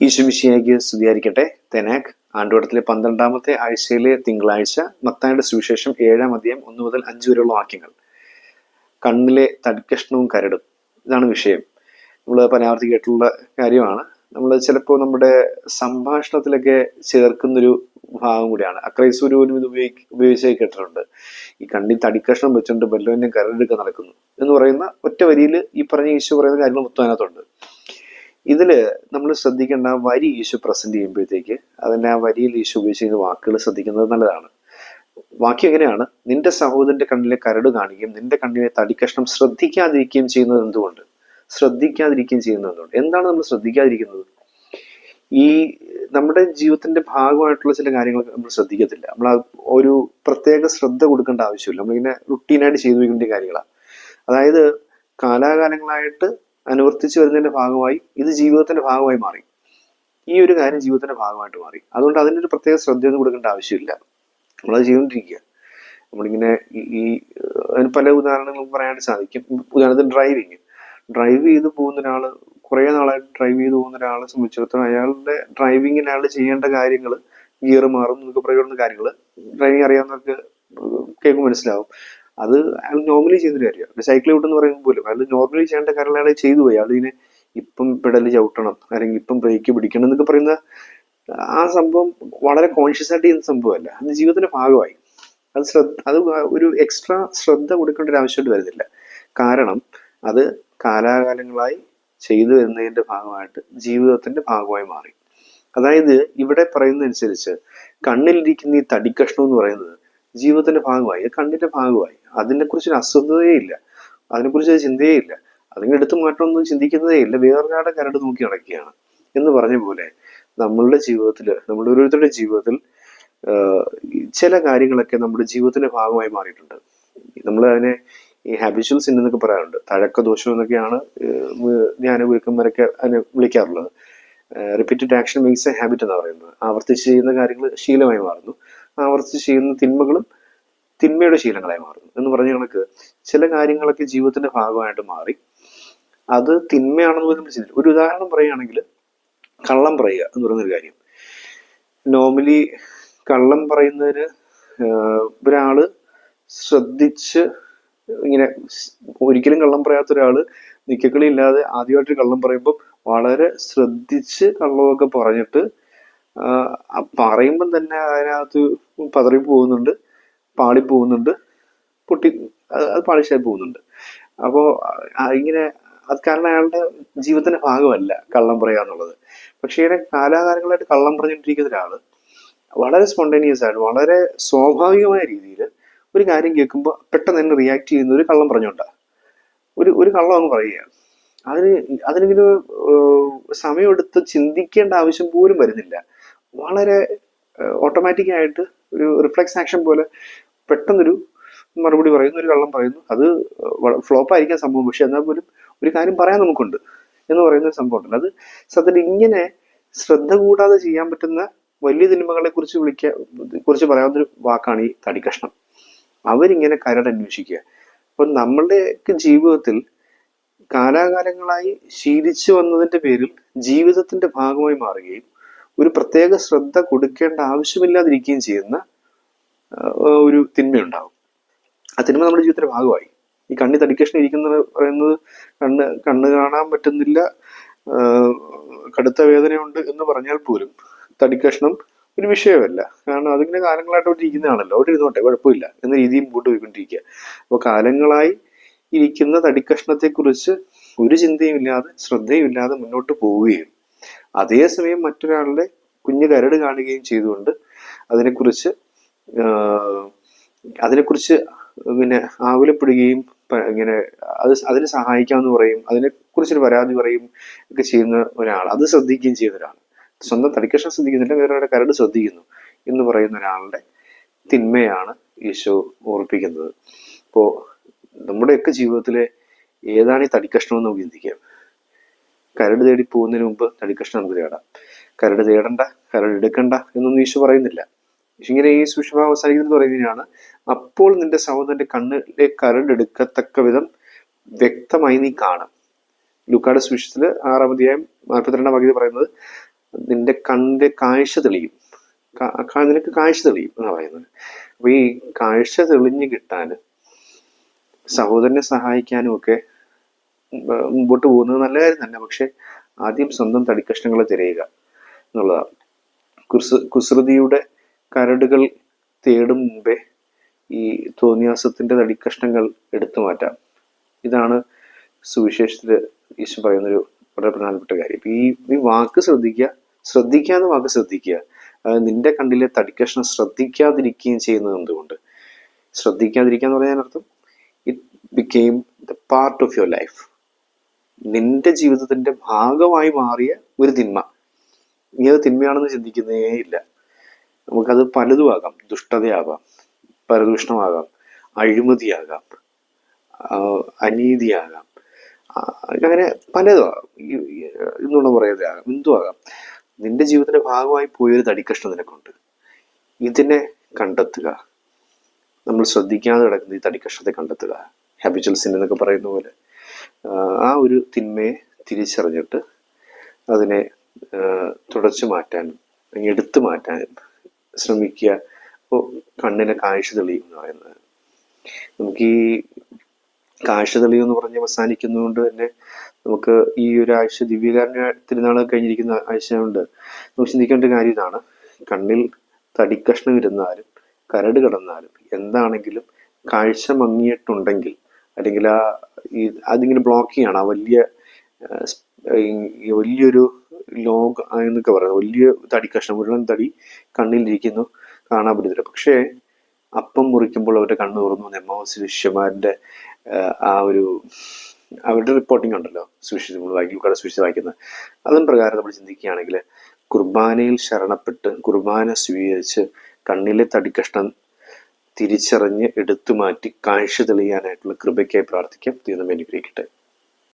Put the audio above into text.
ഈശുമിശിയായിക്ക് സ്തുതിയായിരിക്കട്ടെ. തെനാക് ആണ്ടുവടത്തിലെ പന്ത്രണ്ടാമത്തെ ആഴ്ചയിലെ തിങ്കളാഴ്ച മത്തായുടെ സുവിശേഷം ഏഴാം അധ്യായം ഒന്ന് മുതൽ അഞ്ച് വരെയുള്ള വാക്യങ്ങൾ. കണ്ണിലെ തടിക്കഷ്ണവും കരടും. ഇതാണ് വിഷയം. നമ്മൾ പരാവർത്തി കേട്ടുള്ള കാര്യമാണ്. നമ്മൾ ചിലപ്പോൾ നമ്മുടെ സംഭാഷണത്തിലൊക്കെ ചേർക്കുന്നൊരു ഭാഗം കൂടിയാണ്. അക്രൈസ് ഒരു ഇത് ഉപയോഗി ഉപയോഗിച്ചായി കേട്ടിട്ടുണ്ട്. ഈ കണ്ണിൽ തടിക്കഷ്ണം വെച്ചുകൊണ്ട് ബല്ലോനെ കരടെടുക്കാൻ നടക്കുന്നു എന്ന് പറയുന്ന ഒറ്റ വരിയിൽ ഈ പറഞ്ഞ ഈശോ പറയുന്ന കാര്യങ്ങൾ മൊത്തം അതിനകത്തുണ്ട്. ഇതിൽ നമ്മൾ ശ്രദ്ധിക്കേണ്ട വരി ഈശോ പ്രസന്റ് ചെയ്യുമ്പോഴത്തേക്ക് അതിന്റെ ആ വരിയിൽ ഈശോ ഉപയോഗിച്ചിരുന്ന വാക്കുകൾ ശ്രദ്ധിക്കുന്നത് നല്ലതാണ്. വാക്യം എങ്ങനെയാണ്? നിന്റെ സഹോദരന്റെ കണ്ണിലെ കരട് കാണുകയും നിന്റെ കണ്ണിലെ തടിക്കഷ്ണം ശ്രദ്ധിക്കാതിരിക്കുകയും ചെയ്യുന്നത് എന്തുകൊണ്ട്? ശ്രദ്ധിക്കാതിരിക്കുകയും ചെയ്യുന്നത് എന്തുകൊണ്ട്? എന്താണ് നമ്മൾ ശ്രദ്ധിക്കാതിരിക്കുന്നത്? ഈ നമ്മുടെ ജീവിതത്തിന്റെ ഭാഗമായിട്ടുള്ള ചില കാര്യങ്ങൾ നമ്മൾ ശ്രദ്ധിക്കത്തില്ല. നമ്മൾ ഒരു പ്രത്യേക ശ്രദ്ധ കൊടുക്കേണ്ട ആവശ്യമില്ല. നമ്മളിങ്ങനെ റുട്ടീനായിട്ട് ചെയ്തു വയ്ക്കേണ്ട കാര്യങ്ങളാണ് അതായത് കാലാകാലങ്ങളായിട്ട് അനുവർത്തിച്ചു വരുന്നതിന്റെ ഭാഗമായി ഇത് ജീവിതത്തിന്റെ ഭാഗമായി മാറി. ഈ ഒരു കാര്യം ജീവിതത്തിന്റെ ഭാഗമായിട്ട് മാറി. അതുകൊണ്ട് അതിന്റെ ഒരു പ്രത്യേക ശ്രദ്ധയൊന്നും കൊടുക്കേണ്ട ആവശ്യമില്ല. നമ്മളത് ചെയ്തുകൊണ്ടിരിക്കുക. നമ്മളിങ്ങനെ ഈ അതിന് പല ഉദാഹരണങ്ങളും പറയാനായിട്ട് സാധിക്കും. ഉദാഹരണത്തിന് ഡ്രൈവിങ് ഡ്രൈവ് ചെയ്ത് പോകുന്ന ഒരാൾ കുറേ നാളായിട്ട് ഡ്രൈവ് ചെയ്ത് പോകുന്ന ഒരാളെ സംബന്ധിച്ചിടത്തോളം അയാളുടെ ഡ്രൈവിങ്ങിന് അയാൾ ചെയ്യേണ്ട കാര്യങ്ങൾ ഗിയർ മാറും എന്നൊക്കെ പറയുന്ന കാര്യങ്ങൾ ഡ്രൈവിങ് അറിയാവുന്നവർക്ക് കേൾക്കുമ്പോൾ മനസ്സിലാവും. അത് അയാൾ നോർമലി ചെയ്യുന്ന കാര്യമാണ്. സൈക്കിൾ എന്ന് പറയുമ്പോൾ പോലും അയാൾ നോർമലി ചെയ്യേണ്ട കാര്യങ്ങൾ അയാൾ ചെയ്തു പോയി. അയാൾ ഇപ്പം പെടൽ ചവിട്ടണം അല്ലെങ്കിൽ ഇപ്പം ബ്രേക്ക് പിടിക്കണം എന്നൊക്കെ പറയുന്ന ആ സംഭവം വളരെ കോൺഷ്യസ് ആയിട്ട് ചെയ്യുന്ന സംഭവമല്ല. അത് ജീവിതത്തിന്റെ ഭാഗമായി. അത് ശ്രദ്ധ അത് ഒരു എക്സ്ട്രാ ശ്രദ്ധ കൊടുക്കേണ്ട ഒരു ആവശ്യമായിട്ട് വരുന്നില്ല. കാരണം അത് കാലാകാലങ്ങളായി ചെയ്തു വരുന്നതിന്റെ ഭാഗമായിട്ട് ജീവിതത്തിന്റെ ഭാഗമായി മാറി. അതായത് ഇവിടെ പറയുന്നതനുസരിച്ച് കണ്ണിലിരിക്കുന്ന ഈ തടിക്കഷ്ണം എന്ന് പറയുന്നത് ജീവിതത്തിന്റെ ഭാഗമായി അത് കണ്ണിന്റെ ഭാഗമായി. അതിനെക്കുറിച്ച് ഒരു അസ്വസ്ഥതയില്ല അതിനെക്കുറിച്ച് ഒരു ചിന്തയേ ഇല്ല. അതിങ്ങനെ എടുത്തു മാറ്റമൊന്നും ചിന്തിക്കുന്നതേ ഇല്ല. വേറൊരാളെ കരട് നോക്കി നടക്കുകയാണ്. എന്ന് പറഞ്ഞ പോലെ നമ്മളുടെ ജീവിതത്തിൽ നമ്മുടെ ഓരോരുത്തരുടെ ജീവിതത്തിൽ ചില കാര്യങ്ങളൊക്കെ നമ്മുടെ ജീവിതത്തിന്റെ ഭാഗമായി മാറിയിട്ടുണ്ട്. നമ്മൾ അതിനെ ഈ ഹാബിച്വൽ സിൻ എന്നൊക്കെ പറയാറുണ്ട്. തഴക്ക ദോഷം എന്നൊക്കെയാണ് ധ്യാന ഗുരുക്കന്മാരൊക്കെ അതിനെ വിളിക്കാറുള്ളത്. Repeated action makes a habit എന്ന് പറയുന്നത്. ആവർത്തിച്ച് ചെയ്യുന്ന കാര്യങ്ങൾ ശീലമായി മാറുന്നു. ആവർത്തിച്ച് ചെയ്യുന്ന തിന്മകളും തിന്മയുടെ ശീലങ്ങളായി മാറുന്നു. എന്ന് പറഞ്ഞ കണക്ക് ചില കാര്യങ്ങളൊക്കെ ജീവിതത്തിന്റെ ഭാഗമായിട്ട് മാറി. അത് തിന്മയാണെന്ന് പോലും ചിന്തിച്ചു ഒരു ഉദാഹരണം പറയുകയാണെങ്കിൽ കള്ളം പറയുക എന്ന് പറയുന്നൊരു കാര്യം. നോർമലി കള്ളം പറയുന്നതിന് ഒരാൾ ശ്രദ്ധിച്ച് ഇങ്ങനെ ഒരിക്കലും കള്ളം പറയാത്ത ഒരാൾ നിക്കക്കളി ഇല്ലാതെ ആദ്യമായിട്ട് കള്ളം പറയുമ്പോൾ വളരെ ശ്രദ്ധിച്ച് കള്ളമൊക്കെ പറഞ്ഞിട്ട് പറയുമ്പം തന്നെ അതിനകത്ത് പതറി പോകുന്നുണ്ട് പാളി പോകുന്നുണ്ട് പൊട്ടി അത് പാളിച്ചായി പോകുന്നുണ്ട്. അപ്പോൾ ഇങ്ങനെ അത് കാരണം അയാളുടെ ജീവിതത്തിന്റെ ഭാഗമല്ല കള്ളം പറയുക എന്നുള്ളത്. പക്ഷേ ഇങ്ങനെ കാലാകാലങ്ങളായിട്ട് കള്ളം പറഞ്ഞിട്ടിരിക്കുന്ന ഒരാൾ വളരെ സ്പോണ്ടേനിയസ് ആയിട്ട് വളരെ സ്വാഭാവികമായ രീതിയിൽ ഒരു കാര്യം കേൾക്കുമ്പോൾ പെട്ടെന്ന് തന്നെ റിയാക്ട് ചെയ്യുന്ന ഒരു കള്ളം പറഞ്ഞോണ്ടാ ഒരു ഒരു കള്ളം അങ്ങ് പറയുക അതിന് അതിനിങ്ങനെ സമയമെടുത്ത് ചിന്തിക്കേണ്ട ആവശ്യം പോലും വരുന്നില്ല. വളരെ ഓട്ടോമാറ്റിക് ആയിട്ട് ഒരു റിഫ്ലക്സ് ആക്ഷൻ പോലെ പെട്ടെന്നൊരു മറുപടി പറയുന്നു ഒരു കള്ളം പറയുന്നു. അത് ഫ്ലോപ്പ് ആയിരിക്കാൻ സംഭവം. പക്ഷെ എന്നാൽ പോലും ഒരു കാര്യം പറയാൻ നമുക്കുണ്ട് എന്ന് പറയുന്ന ഒരു സംഭവം ഉണ്ടല്ലോ അത് സത്യത്തിൽ ഇങ്ങനെ ശ്രദ്ധ കൂടാതെ ചെയ്യാൻ പറ്റുന്ന വലിയ സിനിമകളെ കുറിച്ച് വിളിക്കാൻ കുറിച്ച് പറയാവുന്ന ഒരു വാക്കാണ് ഈ തടിക്കഷ്ണം. അവരിങ്ങനെ കരട് അന്വേഷിക്കുക. അപ്പൊ നമ്മളുടെയൊക്കെ ജീവിതത്തിൽ കാലാകാലങ്ങളായി ശീലിച്ചു വന്നതിന്റെ പേരിൽ ജീവിതത്തിന്റെ ഭാഗമായി മാറുകയും ഒരു പ്രത്യേക ശ്രദ്ധ കൊടുക്കേണ്ട ആവശ്യമില്ലാതിരിക്കുകയും ചെയ്യുന്ന ഒരു തിന്മയുണ്ടാവും. ആ തിന്മ നമ്മുടെ ജീവിതത്തിന്റെ ഭാഗമായി. ഈ കണ്ണി തടിക്കഷ്ണം ഇരിക്കുന്ന പറയുന്നത് കണ്ണ് കണ്ണ് കാണാൻ പറ്റുന്നില്ല കടുത്ത വേദനയുണ്ട് എന്ന് പറഞ്ഞാൽ പോലും തടിക്കഷ്ണം ഒരു വിഷയമല്ല. കാരണം അതിങ്ങനെ കാലങ്ങളായിട്ട് ഇരിക്കുന്നതാണല്ലോ. അവിടെ ഇരുന്നോട്ടെ കുഴപ്പമില്ല എന്ന രീതിയിൽ മുമ്പോട്ട് പോയിക്കൊണ്ടിരിക്കുക. അപ്പോൾ കാലങ്ങളായി ഇരിക്കുന്ന തടിക്കഷ്ണത്തെക്കുറിച്ച് ഒരു ചിന്തയും ഇല്ലാതെ ശ്രദ്ധയും ഇല്ലാതെ മുന്നോട്ട് പോവുകയും അതേസമയം മറ്റൊരാളുടെ കുഞ്ഞു കരട് കാണുകയും ചെയ്തുകൊണ്ട് അതിനെക്കുറിച്ച് അതിനെക്കുറിച്ച് പിന്നെ ആകുലപ്പെടുകയും ഇങ്ങനെ അത് അതിനെ സഹായിക്കാമെന്ന് പറയും അതിനെക്കുറിച്ചൊരു പരാതി പറയും ഒക്കെ ചെയ്യുന്ന ഒരാൾ അത് ശ്രദ്ധിക്കുകയും ചെയ്യുന്ന ഒരാൾ സ്വന്തം തടിക്കഷ്ണം ശ്രദ്ധിക്കുന്നില്ല വേറൊരാളുടെ കരട് ശ്രദ്ധിക്കുന്നു എന്ന് പറയുന്ന ഒരാളുടെ തിന്മയാണ് ഈശോ ഓർപ്പിക്കുന്നത്. അപ്പോൾ നമ്മുടെയൊക്കെ ജീവിതത്തിലെ ഏതാണ് ഈ തടിക്കഷ്ണം എന്ന് നമുക്ക് ചിന്തിക്കാം. കരട് തേടി പോകുന്നതിന് മുമ്പ് തടിക്കഷ്ണം നമുക്ക് തേടാം. കരട് തേടണ്ട കരട് എടുക്കണ്ട എന്നൊന്നും ഈശോ പറയുന്നില്ല. ഇങ്ങനെ ഈ സുഷമ അവസാനിക്കുന്നത് പറയുന്നതിനാണ് അപ്പോൾ നിന്റെ സഹോദരന്റെ കണ്ണിലെ കരടെടുക്കത്തക്ക വിധം വ്യക്തമായി നീ കാണും. ലുക്കാട് സുവിശേഷത്തിൽ ആറാം അധ്യായം നാൽപ്പത്തിരണ്ടാം പകുതി പറയുന്നത് നിന്റെ കണ്ണിന്റെ കാഴ്ച തെളിയും. നിനക്ക് കാഴ്ച തെളിയും എന്നാ പറയുന്നത്. അപ്പൊ ഈ കാഴ്ച തെളിഞ്ഞു കിട്ടാൻ സഹോദരനെ സഹായിക്കാനും ഒക്കെ മുമ്പോട്ട് പോകുന്നത് നല്ല കാര്യം തന്നെ. പക്ഷേ ആദ്യം സ്വന്തം തടിക്കഷ്ണങ്ങളെ തിരയുക എന്നുള്ളതാണ്. കുസൃ കുസൃതിയുടെ കരടുകൾ തേടും മുമ്പേ ഈ തോന്നിയാസത്തിന്റെ തടിക്കഷ്ണങ്ങൾ എടുത്തു മാറ്റാം. ഇതാണ് സുവിശേഷത്തിൽ ഈശോ പറയുന്നൊരു വളരെ പ്രധാനപ്പെട്ട കാര്യം. ഈ ഈ വാക്ക് ശ്രദ്ധിക്കുക ശ്രദ്ധിക്കാതെ വാക്ക് ശ്രദ്ധിക്കുക. നിന്റെ കണ്ണിലെ തടിക്കഷ്ണം ശ്രദ്ധിക്കാതിരിക്കുകയും ചെയ്യുന്നത് എന്തുകൊണ്ട്? ശ്രദ്ധിക്കാതിരിക്കുക എന്ന് പറഞ്ഞാൽ അർത്ഥം it became the part of your life നിന്റെ ജീവിതത്തിന്റെ ഭാഗമായി മാറിയ ഒരു തിന്മ. നീ അത് തിന്മയാണെന്ന് ചിന്തിക്കുന്നേ ഇല്ല. നമുക്കത് പലതും ആകാം ദുഷ്ടതയാകാം പരദൂഷണമാകാം അഴിമതിയാകാം അനീതിയാകാം. അങ്ങനെ പലതും ആകാം ഈ- ഈ, എന്നുള്ള എന്തും ആകാം നിന്റെ ജീവിതത്തിന്റെ ഭാഗമായി പോയൊരു തടിക്കഷ്ണം നിനക്കുണ്ട്. ഇതിനെ കണ്ടെത്തുക. നമ്മൾ ശ്രദ്ധിക്കാതെ കിടക്കുന്ന ഈ തടിക്കഷ്ണത്തെ കണ്ടെത്തുക. ഹാബിച്വൽ സിൻ എന്നൊക്കെ പറയുന്ന പോലെ. ആ, ഒരു തിന്മയെ തിരിച്ചറിഞ്ഞിട്ട് അതിനെ തുടച്ചു മാറ്റാനും അല്ലെങ്കിൽ എടുത്തു മാറ്റാനും ശ്രമിക്കുക. അപ്പോൾ കണ്ണിനെ കാഴ്ച തെളിയും എന്ന്. പറയുന്നത് നമുക്ക് ഈ കാഴ്ച തെളിയും എന്ന് പറഞ്ഞ് അവസാനിക്കുന്നതുകൊണ്ട് തന്നെ നമുക്ക് ഈ ഒരു ആഴ്ച ദിവ്യകാരന തിരുനാൾ കഴിഞ്ഞിരിക്കുന്ന ആഴ്ച കൊണ്ട് നമുക്ക് ചിന്തിക്കേണ്ട കാര്യം ഇതാണ്. കണ്ണിൽ തടിക്കഷ്ണം ഇരുന്നാലും കരട് കിടന്നാലും എന്താണെങ്കിലും കാഴ്ച മങ്ങിയിട്ടുണ്ടെങ്കിൽ അല്ലെങ്കിൽ ആ ഈ അതിങ്ങനെ ബ്ലോക്ക് ചെയ്യാണ്. ആ വലിയ വലിയൊരു ലോഗ് എന്നൊക്കെ പറയുന്നത് വലിയ തടി കഷ്ണം മുഴുവൻ തടി കണ്ണിലിരിക്കുന്നു കാണാൻ പറ്റത്തില്ല. പക്ഷേ അപ്പം മുറിക്കുമ്പോൾ അവരുടെ കണ്ണ് തുറന്നു എമ്മാവസ് ശിഷ്യന്മാരുടെ ആ ഒരു അവരുടെ റിപ്പോർട്ടിംഗ് ഉണ്ടല്ലോ. സുവിശേഷം നമ്മൾ വായിക്കും കട സുവിശേഷം വായിക്കുന്നത് അതിന് പ്രകാരം നമ്മൾ ചിന്തിക്കുകയാണെങ്കിൽ കുർബാനയിൽ ശരണപ്പെട്ട് കുർബാന സ്വീകരിച്ച് കണ്ണിലെ തടിക്കഷ്ണം തിരിച്ചറിഞ്ഞ് എടുത്തു മാറ്റി കാഴ്ച തെളിയാനായിട്ടുള്ള കൃപയ്ക്കായി പ്രാർത്ഥിക്കാം. ദൈവം അനുഗ്രഹിക്കട്ടെ.